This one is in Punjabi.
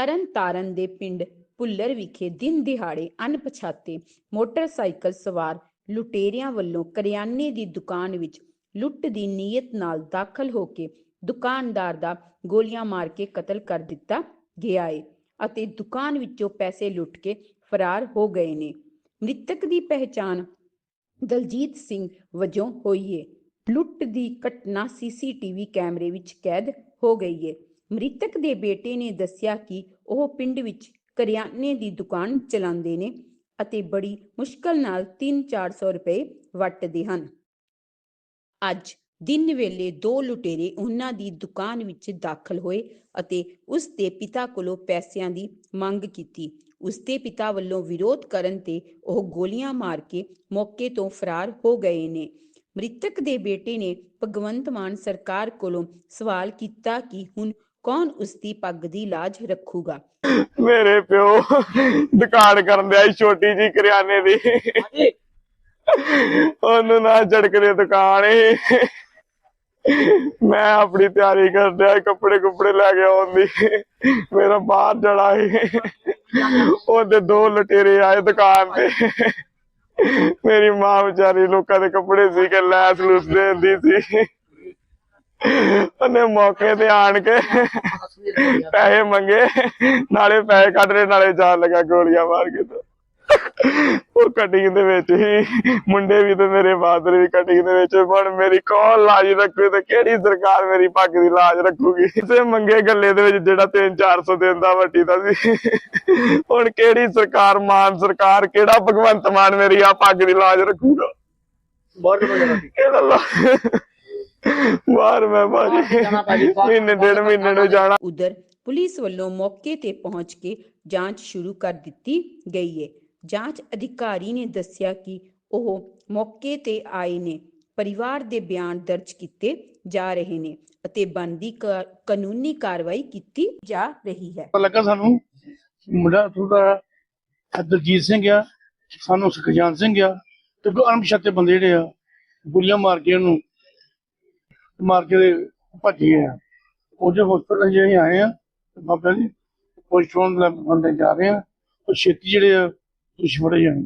ਤਰਨ ਤਾਰਨ ਦੇ ਪਿੰਡ ਭੁੱਲਰ ਵਿਖੇ ਦਿਨ ਦਿਹਾੜੇ ਅਣਪਛਾਤੇ ਮੋਟਰਸਾਈਕਲ ਸਵਾਰ ਲੁਟੇਰਿਆਂ ਵੱਲੋਂ ਕਰਿਆਨੇ ਦੀ ਦੁਕਾਨ ਵਿੱਚ ਲੁੱਟ ਦੀ ਨੀਅਤ ਨਾਲ ਦਾਖਲ ਹੋ ਕੇ ਦੁਕਾਨਦਾਰ ਦਾ ਗੋਲੀਆਂ ਮਾਰ ਕੇ ਕਤਲ ਕਰ ਦਿੱਤਾ ਗਿਆ ਹੈ ਅਤੇ ਦੁਕਾਨ ਵਿੱਚੋਂ ਪੈਸੇ ਲੁੱਟ ਕੇ ਫਰਾਰ ਹੋ ਗਏ ਨੇ। ਮ੍ਰਿਤਕ ਦੀ ਪਹਿਚਾਣ ਦਲਜੀਤ ਸਿੰਘ ਵਜੋਂ ਹੋਈ ਏ। ਲੁੱਟ ਦੀ ਘਟਨਾ ਸੀਸੀਟੀਵੀ ਕੈਮਰੇ ਵਿੱਚ ਕੈਦ ਹੋ ਗਈ ਏ। ਮ੍ਰਿਤਕ ਦੇ ਬੇਟੇ ਨੇ ਦੱਸਿਆ ਕਿ ਉਹ ਪਿੰਡ ਵਿੱਚ ਕਰਿਆਨੇ ਦੀ ਦੁਕਾਨ ਚਲਾਉਂਦੇ ਨੇ ਅਤੇ ਬੜੀ ਮੁਸ਼ਕਲ ਨਾਲ 3-400 ਰੁਪਏ ਵਟਦੇ ਹਨ। ਅੱਜ ਦਿਨ ਵੇਲੇ ਦੋ ਲੁਟੇਰੇ ਉਹਨਾਂ ਦੀ ਦੁਕਾਨ ਵਿੱਚ ਦਾਖਲ ਹੋਏ ਅਤੇ ਉਸ ਦੇ ਪਿਤਾ ਕੋਲੋਂ ਪੈਸਿਆਂ ਦੀ ਮੰਗ ਕੀਤੀ। ਉਸ ਦੇ ਪਿਤਾ ਵੱਲੋਂ ਵਿਰੋਧ ਕਰਨ ਤੇ ਉਹ ਗੋਲੀਆਂ ਮਾਰ ਕੇ ਮੌਕੇ ਤੋਂ ਫਰਾਰ ਹੋ ਗਏ ਨੇ। ਮ੍ਰਿਤਕ ਦੇ ਬੇਟੇ ਨੇ ਭਗਵੰਤ ਮਾਨ ਸਰਕਾਰ ਕੋਲੋਂ ਸਵਾਲ ਕੀਤਾ ਕਿ ਹੁਣ ਕੌਣ ਉਸ ਦੀ ਪੱਗ ਦੀ ਲਾਜ ਰੱਖੂਗਾ? ਮੇਰੇ ਪਿਓ ਦੁਕਾਨ ਕਰਨ ਦਿਆ ਛੋਟੀ ਜੀ ਕਰਿਆਨੇ ਦੀ। ਉਹਨੂੰ ਨਾ ਝੜਕ ਦੀ ਦੁਕਾਨ ਏ ਮੈਂ ਆਪਣੀ ਤਿਆਰੀ ਕਰ ਰਿਹਾ ਕੱਪੜੇ ਕੁਪੜੇ ਲੈ ਕੇ ਆਉਣ ਦੀ। ਮੇਰਾ ਬਾਹਰ ਜੜਾ ਏ ਉਹਦੇ ਦੋ ਲਟੇਰੇ ਆਏ ਦੁਕਾਨ ਤੇ। ਮੇਰੀ ਮਾਂ ਵਿਚਾਰੀ ਲੋਕਾਂ ਦੇ ਕੱਪੜੇ ਸੀ ਕੇ ਲੈਸ ਲੂਸ ਦੇਂਦੀ ਸੀ। ਉਹਨੇ ਮੌਕੇ ਤੇ ਆਣ ਕੇ ਪੈਸੇ ਮੰਗੇ, ਨਾਲੇ ਪੈਸੇ ਕੱਢ ਰਹੇ ਨਾਲੇ ਜਾਣ ਲੱਗਾ ਗੋਲੀਆਂ ਮਾਰ ਕੇ। ਉਹ ਕਟਿੰਗ ਦੇ ਵਿੱਚ ਹੀ ਮੁੰਡੇ ਵੀ ਤੇ ਮੇਰੇ ਫਾਦਰ ਵੀ ਕਟਿੰਗ ਦੇ ਵਿੱਚ ਹੁਣ ਮੇਰੀ ਕੌਣ ਲਾਜ ਰੱਖੂ ਤੇ ਕਿਹੜੀ ਸਰਕਾਰ ਮੇਰੀ ਪੱਗ ਦੀ ਲਾਜ ਰੱਖੂਗੀ? ਤੇ ਮੰਗੇ ਗੱਲੇ ਦੇ ਵਿੱਚ ਜਿਹੜਾ 3-400 ਦਿੰਦਾ ਵੱਟੀ ਦਾ ਸੀ। ਹੁਣ ਕਿਹੜੀ ਸਰਕਾਰ ਮਾਨ ਸਰਕਾਰ ਕਿਹੜਾ ਭਗਵੰਤ ਮਾਨ ਮੇਰੀ ਆ ਪੱਗ ਦੀ ਲਾਜ ਰੱਖੂਗਾ? ਬਹੁਤ ਬਾਹਰ ਮੈਂ ਬਾਜੀ ਮਹੀਨੇ ਡੇਢ ਮਹੀਨੇ ਨੂੰ ਜਾਣਾ ਉਧਰ ਪੁਲਿਸ ਵੱਲੋਂ ਮੌਕੇ ਤੇ ਪਹੁੰਚ ਕੇ ਜਾਂਚ ਸ਼ੁਰੂ ਕਰ ਦਿੱਤੀ ਗਈ ਹੈ ਜਾਂਚ ਅਧਿਕਾਰੀ ਨੇ ਦੱਸਿਆ ਕਿ ਉਹ ਮੌਕੇ ਤੇ ਆਏ ਨੇ, ਪਰਿਵਾਰ ਦੇ ਬਿਆਨ ਦਰਜ ਕੀਤੇ ਜਾ ਰਹੇ ਨੇ ਅਤੇ ਬਣਦੀ ਕਾਨੂੰਨੀ ਕਾਰਵਾਈ ਕੀਤੀ ਜਾ ਰਹੀ ਹੈ। ਲੱਗਾ ਸਾਨੂੰ, ਮੁੰਡਾ ਥੋੜਾ ਦਲਜੀਤ ਸਿੰਘ ਆ, ਸਾਨੂੰ ਸੁਖਜਾਨ ਸਿੰਘ ਆ, ਤੇ ਅਣਪਛਾਤੇ ਬੰਦੇ ਜਿਹੜੇ ਆ, ਗੋਲੀਆਂ ਮਾਰ ਕੇ ਉਹਨੂੰ, ਮਾਰ ਕੇ ਤੇ ਭੱਜ ਗਏ ਆ। ਉਹਦੇ ਹਸਪਤਾਲ ਜਿਹੜੇ ਆਏ ਆ ਬਾਬਾ ਜੀ ਪੋਸਟਮਾਰਟਮ ਦੇ ਬੰਦੇ ਜਾ ਰਹੇ ਆ, ਉਹ ਛੇਤੀ ਜਿਹੜੇ ਆ israeliano